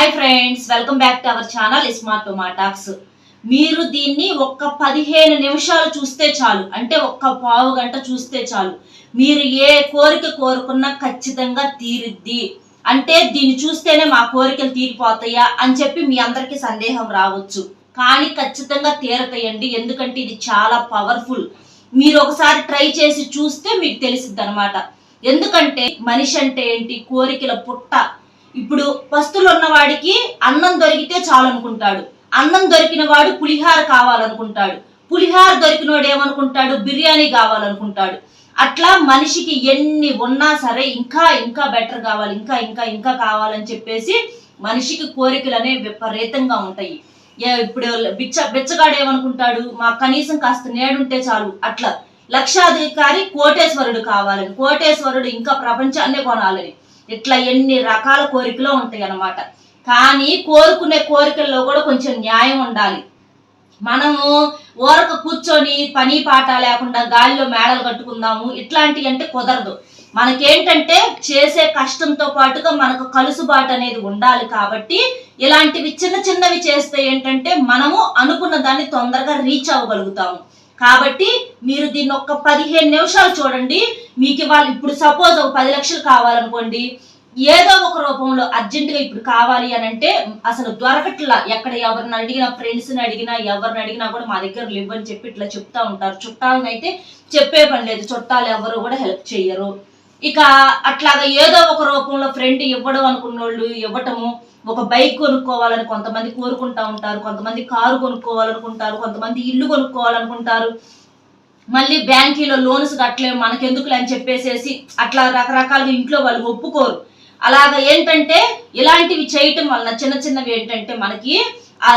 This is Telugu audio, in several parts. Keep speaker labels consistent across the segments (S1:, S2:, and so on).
S1: Hi friends welcome back to our channel smart టొమాటాక్స్ మీరు దీన్ని ఒక్క పదిహేను నిమిషాలు చూస్తే చాలు. అంటే ఒక్క పావు గంట చూస్తే చాలు. మీరు ఏ కోరిక కోరుకున్నా ఖచ్చితంగా తీరుద్ది. అంటే దీన్ని చూస్తేనే మా కోరికలు తీరిపోతాయా అని చెప్పి మీ అందరికీ సందేహం రావచ్చు. కానీ ఖచ్చితంగా తీరతాయండి. ఎందుకంటే ఇది చాలా పవర్ఫుల్ మీరు ఒకసారి ట్రై చేసి చూస్తే మీకు తెలిసిద్ది అనమాట ఎందుకంటే మనిషి అంటే ఏంటి? కోరికల పుట్ట. ఇప్పుడు పస్తులు ఉన్నవాడికి అన్నం దొరికితే చాలు అనుకుంటాడు అన్నం దొరికిన వాడు పులిహార కావాలనుకుంటాడు. పులిహార దొరికిన వాడు ఏమనుకుంటాడు? బిర్యానీ కావాలనుకుంటాడు. అట్లా మనిషికి ఎన్ని ఉన్నా సరే ఇంకా ఇంకా బెటర్ కావాలి ఇంకా ఇంకా ఇంకా కావాలని చెప్పేసి మనిషికి కోరికలు అనేవి విపరీతంగా ఉంటాయి. ఏ- ఇప్పుడు బిచ్చ బిచ్చగాడు ఏమనుకుంటాడు మా కనీసం కాస్త నేడుంటే చాలు. అట్లా లక్షాధికారి కోటేశ్వరుడు కావాలని. కోటేశ్వరుడు ఇంకా ప్రపంచాన్నే కొనాలని. ఇట్లా ఎన్ని రకాల కోరికలు ఉంటాయి అన్నమాట కానీ కోరుకునే కోరికల్లో కూడా కొంచెం న్యాయం ఉండాలి. మనము ఓరక కూర్చొని పని పాట లేకుండా గాలిలో మేడలు కట్టుకుందాము ఇట్లాంటివి అంటే కుదరదు. మనకేంటంటే చేసే కష్టంతో పాటుగా మనకు కలుసుబాటు అనేది ఉండాలి కాబట్టి ఇలాంటివి చిన్న చిన్నవి చేస్తే ఏంటంటే మనము అనుకున్న దాన్ని తొందరగా రీచ్ అవ్వగలుగుతాము. కాబట్టి మీరు దీన్ని ఒక్క పదిహేను నిమిషాలు చూడండి. మీకు ఇవాళ ఇప్పుడు సపోజ్ ఒక పది లక్షలు కావాలనుకోండి. ఏదో ఒక రూపంలో అర్జెంటుగా ఇప్పుడు కావాలి అని అంటే అసలు దొరకట్లా. ఎక్కడ ఎవరిని అడిగినా ఫ్రెండ్స్ని అడిగినా ఎవరిని అడిగినా కూడా మా దగ్గర లేవని చెప్పి ఇట్లా చెప్తా ఉంటారు. చుట్టాలని అయితే చెప్పే పని లేదు. చుట్టాలు ఎవరు కూడా హెల్ప్ చేయరు. ఇక అట్లాగా ఏదో ఒక రూపంలో ఫ్రెండ్ ఇవ్వడం అనుకున్నోళ్ళు ఇవ్వటము ఒక బైక్ కొనుక్కోవాలని కొంతమంది కోరుకుంటా ఉంటారు కొంతమంది కారు కొనుక్కోవాలనుకుంటారు కొంతమంది ఇల్లు కొనుక్కోవాలనుకుంటారు. మళ్ళీ బ్యాంకీలో లోన్స్ కట్టలేము మనకెందుకులే అని చెప్పేసేసి అట్లా రకరకాలుగా ఇంట్లో వాళ్ళు ఒప్పుకోరు. అలాగ ఏంటంటే ఇలాంటివి చేయటం వలన చిన్న చిన్నవి ఏంటంటే మనకి ఆ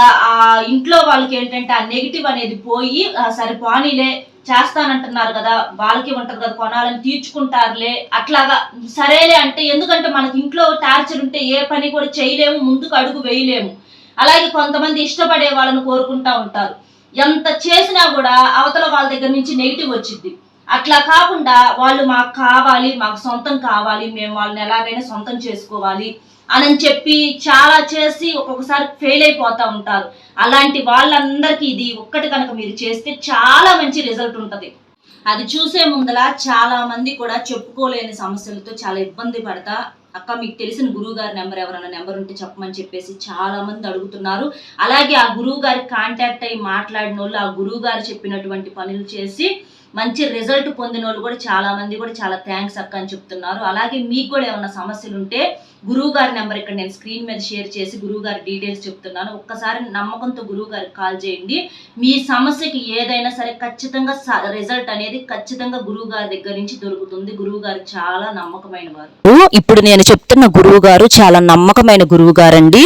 S1: ఇంట్లో వాళ్ళకి ఏంటంటే ఆ నెగిటివ్ అనేది పోయి సరే పోనీలే చేస్తానంటున్నారు కదా వాళ్ళకి ఉంటారు కదా కొనాలని తీర్చుకుంటారులే అట్లాగా సరేలే అంటే ఎందుకంటే మనకి ఇంట్లో టార్చర్ ఉంటే ఏ పని కూడా చేయలేము ముందుకు అడుగు వేయలేము. అలాగే కొంతమంది ఇష్టపడే వాళ్ళని కోరుకుంటా ఉంటారు. ఎంత చేసినా కూడా అవతల వాళ్ళ దగ్గర నుంచి నెగిటివ్ వచ్చింది అట్లా కాకుండా వాళ్ళు మాకు కావాలి మాకు సొంతం కావాలి మేము వాళ్ళని ఎలాగైనా సొంతం చేసుకోవాలి అని చెప్పి చాలా చేసి ఒక్కొక్కసారి ఫెయిల్ అయిపోతూ ఉంటారు. అలాంటి వాళ్ళందరికీ ఇది ఒక్కటి కనుక మీరు చేస్తే చాలా మంచి రిజల్ట్ ఉంటుంది. అది చూసే ముందల చాలా మంది కూడా చెప్పుకోలేని సమస్యలతో చాలా ఇబ్బంది పడతా. అక్క మీకు తెలిసిన గురువు గారి నెంబర్ ఎవరైనా నెంబర్ ఉంటే చెప్పమని చెప్పేసి చాలా మంది అడుగుతున్నారు. అలాగే ఆ గురువు గారికి కాంటాక్ట్ అయ్యి మాట్లాడిన వాళ్ళు ఆ గురువు గారు చెప్పినటువంటి పనులు చేసి మంచి రిజల్ట్ పొందిన వాళ్ళు కూడా చాలా మంది కూడా చాలా థ్యాంక్స్ అక్క అని చెప్తున్నారు. అలాగే మీకు కూడా ఏమైనా సమస్యలు ఉంటే గురువు గారి నెంబర్ ఇక్కడ నేను స్క్రీన్ మీద షేర్ చేసి గురువు గారి డీటెయిల్స్ చెప్తున్నాను. ఒక్కసారి నమ్మకంతో గురువు గారికి కాల్ చేయండి. మీ సమస్యకి ఏదైనా సరే ఖచ్చితంగా రిజల్ట్ అనేది ఖచ్చితంగా గురువు గారి దగ్గర నుంచి దొరుకుతుంది. గురువు గారు చాలా నమ్మకమైన వారు.
S2: ఇప్పుడు నేను చెప్తున్న గురువు గారు చాలా నమ్మకమైన గురువు గారండి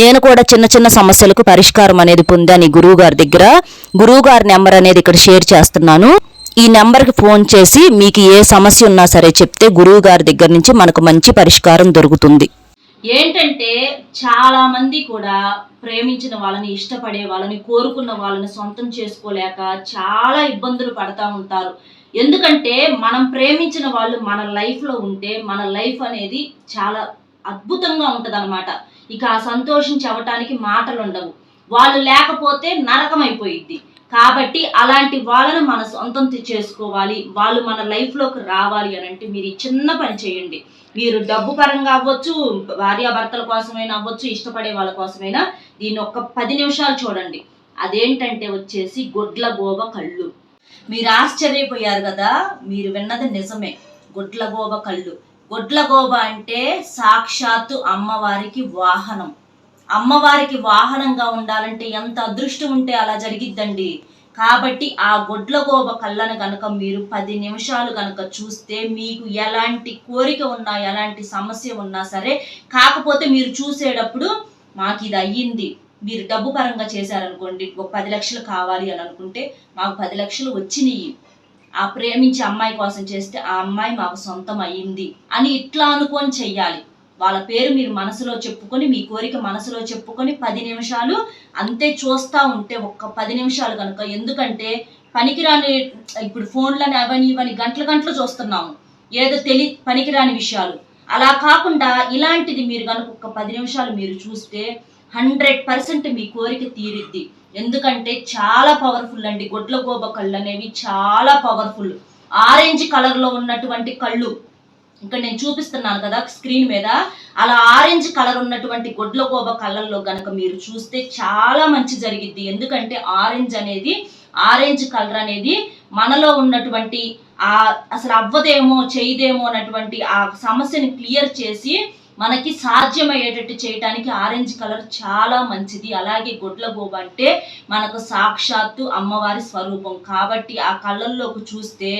S2: నేను కూడా చిన్న చిన్న సమస్యలకు పరిష్కారం అనేది పొందాను ఈ గురువు గారి దగ్గర గురువుగారి నెంబర్ అనేది ఇక్కడ షేర్ చేస్తున్నాను. ఈ నెంబర్కి ఫోన్ చేసి మీకు ఏ సమస్య ఉన్నా సరే చెప్తే గురువు గారి దగ్గర నుంచి మనకు మంచి పరిష్కారం దొరుకుతుంది.
S1: ఏంటంటే చాలా మంది కూడా ప్రేమించిన వాళ్ళని ఇష్టపడే వాళ్ళని కోరుకున్న వాళ్ళని సొంతం చేసుకోలేక చాలా ఇబ్బందులు పడతా ఉంటారు. ఎందుకంటే మనం ప్రేమించిన వాళ్ళు మన లైఫ్లో ఉంటే మన లైఫ్ అనేది చాలా అద్భుతంగా ఉంటదన్నమాట. ఇక ఆ సంతోషించవటానికి మాటలు ఉండవు వాళ్ళు లేకపోతే నరకం అయిపోయిద్ది కాబట్టి అలాంటి వాళ్ళను మన సొంతం చేసుకోవాలి. వాళ్ళు మన లైఫ్లోకి రావాలి అని అంటే మీరు ఈ చిన్న పని చేయండి. మీరు డబ్బు పరంగా అవ్వచ్చు భార్యాభర్తల కోసమైనా అవ్వచ్చు ఇష్టపడే వాళ్ళ కోసమైనా దీన్ని ఒక్క పది నిమిషాలు చూడండి. అదేంటంటే వచ్చేసి గొడ్ల గోబ కళ్ళు. మీరు ఆశ్చర్యపోయారు కదా మీరు విన్నది నిజమే. గొడ్ల గోబ కళ్ళు. గొడ్ల గోబ అంటే సాక్షాత్తు అమ్మవారికి వాహనం. అమ్మవారికి వాహనంగా ఉండాలంటే ఎంత అదృష్టం ఉంటే అలా జరిగిద్దండి. కాబట్టి ఆ గొడ్లగోబ కళ్ళను గనక మీరు పది నిమిషాలు గనక చూస్తే మీకు ఎలాంటి కోరిక ఉన్నా ఎలాంటి సమస్య ఉన్నా సరే కాకపోతే మీరు చూసేటప్పుడు మాకు ఇది అయ్యింది. మీరు డబ్బు పరంగా చేశారనుకోండి ఒక పది లక్షలు కావాలి అని అనుకుంటే మాకు పది లక్షలు వచ్చినాయి ఆ ప్రేమించే అమ్మాయి కోసం చేస్తే ఆ అమ్మాయి మాకు సొంతం అయ్యింది అని ఇట్లా అనుకొని చెయ్యాలి. వాళ్ళ పేరు మీరు మనసులో చెప్పుకొని మీ కోరిక మనసులో చెప్పుకొని పది నిమిషాలు అంతే చూస్తూ ఉంటే ఒక్క పది నిమిషాలు కనుక. ఎందుకంటే పనికిరాని ఇప్పుడు ఫోన్లని అవని ఇవని గంటల గంటలు చూస్తున్నాము. ఏదో తెలి పనికిరాని విషయాలు. అలా కాకుండా ఇలాంటిది మీరు కనుక ఒక పది నిమిషాలు మీరు చూస్తే హండ్రెడ్ పర్సెంట్ మీ కోరిక తీరిద్ది. ఎందుకంటే చాలా పవర్ఫుల్ అండి. గొడ్ల గోబ కళ్ళు అనేవి చాలా పవర్ఫుల్ ఆరెంజ్ కలర్లో ఉన్నటువంటి కళ్ళు. ఇక్కడ నేను చూపిస్తున్నాను కదా స్క్రీన్ మీద. అలా ఆరెంజ్ కలర్ ఉన్నటువంటి గొడ్ల గోబ కళ్ళల్లో కనుక మీరు చూస్తే చాలా మంచి జరిగిద్ది. ఎందుకంటే ఆరెంజ్ అనేది ఆరెంజ్ కలర్ అనేది మనలో ఉన్నటువంటి ఆ అసలు అవ్వదేమో చేయదేమో అన్నటువంటి ఆ సమస్యని క్లియర్ చేసి మనకి సాధ్యమయ్యేటట్టు చేయటానికి ఆరెంజ్ కలర్ చాలా మంచిది. అలాగే గొడ్ల గోబ అంటే మనకు సాక్షాత్తు అమ్మవారి స్వరూపం. కాబట్టి ఆ కళ్ళల్లోకి చూస్తే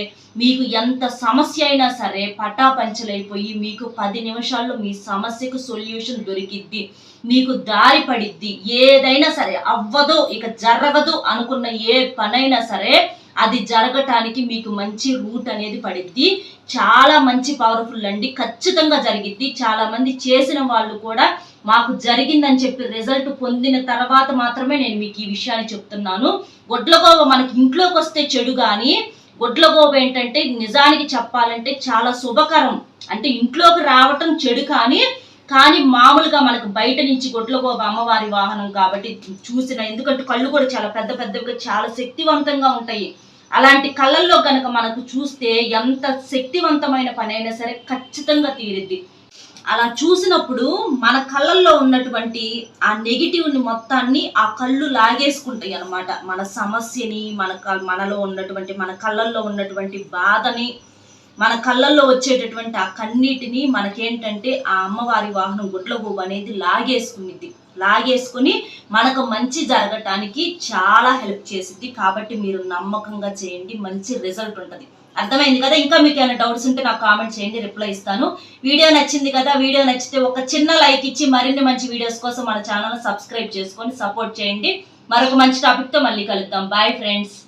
S1: మీకు ఎంత సమస్య అయినా సరే పటాపంచలైపోయి మీకు పది నిమిషాల్లో మీ సమస్యకు సొల్యూషన్ దొరికిద్ది. మీకు దారి పడిద్ది. ఏదైనా సరే అవ్వదు ఇక జరగదు అనుకున్న ఏ పనైనా సరే అది జరగటానికి మీకు మంచి రూట్ అనేది పడిద్ది. చాలా మంచి పవర్ఫుల్ అండి. ఖచ్చితంగా జరిగిద్ది. చాలా మంది చేసిన వాళ్ళు కూడా మాకు జరిగిందని చెప్పి రిజల్ట్ పొందిన తర్వాత మాత్రమే నేను మీకు ఈ విషయాన్ని చెప్తున్నాను. గొడ్లగోవ మనకి ఇంట్లోకి వస్తే చెడు కానీ గొడ్లగోవ ఏంటంటే నిజానికి చెప్పాలంటే చాలా శుభకరం. అంటే ఇంట్లోకి రావటం చెడు కానీ కానీ మామూలుగా మనకు బయట నుంచి గొడ్లగోబ అమ్మవారి వాహనం కాబట్టి చూసిన ఎందుకంటే కళ్ళు కూడా చాలా పెద్ద పెద్దవిగా చాలా శక్తివంతంగా ఉంటాయి. అలాంటి కళ్ళల్లో కనుక మనకు చూస్తే ఎంత శక్తివంతమైన పని అయినా సరే ఖచ్చితంగా తీరిద్ది. అలా చూసినప్పుడు మన కళ్ళల్లో ఉన్నటువంటి ఆ నెగిటివ్ని మొత్తాన్ని ఆ కళ్ళు లాగేసుకుంటాయి అన్నమాట. మన సమస్యని మన మనలో ఉన్నటువంటి మన కళ్ళల్లో ఉన్నటువంటి బాధని మన కళ్ళల్లో వచ్చేటటువంటి ఆ కన్నీటిని మనకేంటంటే ఆ అమ్మవారి వాహనం గుడ్లగూబ అనేది లాగేసుకునిద్ది. లాగేసుకుని మనకు మంచి జరగటానికి చాలా హెల్ప్ చేసిద్ది. కాబట్టి మీరు నమ్మకంగా చేయండి. మంచి రిజల్ట్ ఉంటుంది. అర్థమైంది కదా? ఇంకా మీకు ఏమైనా డౌట్స్ ఉంటే నాకు కామెంట్ చేయండి. రిప్లై ఇస్తాను. వీడియో నచ్చింది కదా? వీడియో నచ్చితే ఒక చిన్న లైక్ ఇచ్చి మరిన్ని మంచి వీడియోస్ కోసం మన ఛానల్ సబ్స్క్రైబ్ చేసుకొని సపోర్ట్ చేయండి. మరొక మంచి టాపిక్తో మళ్ళీ కలుద్దాం. Bye friends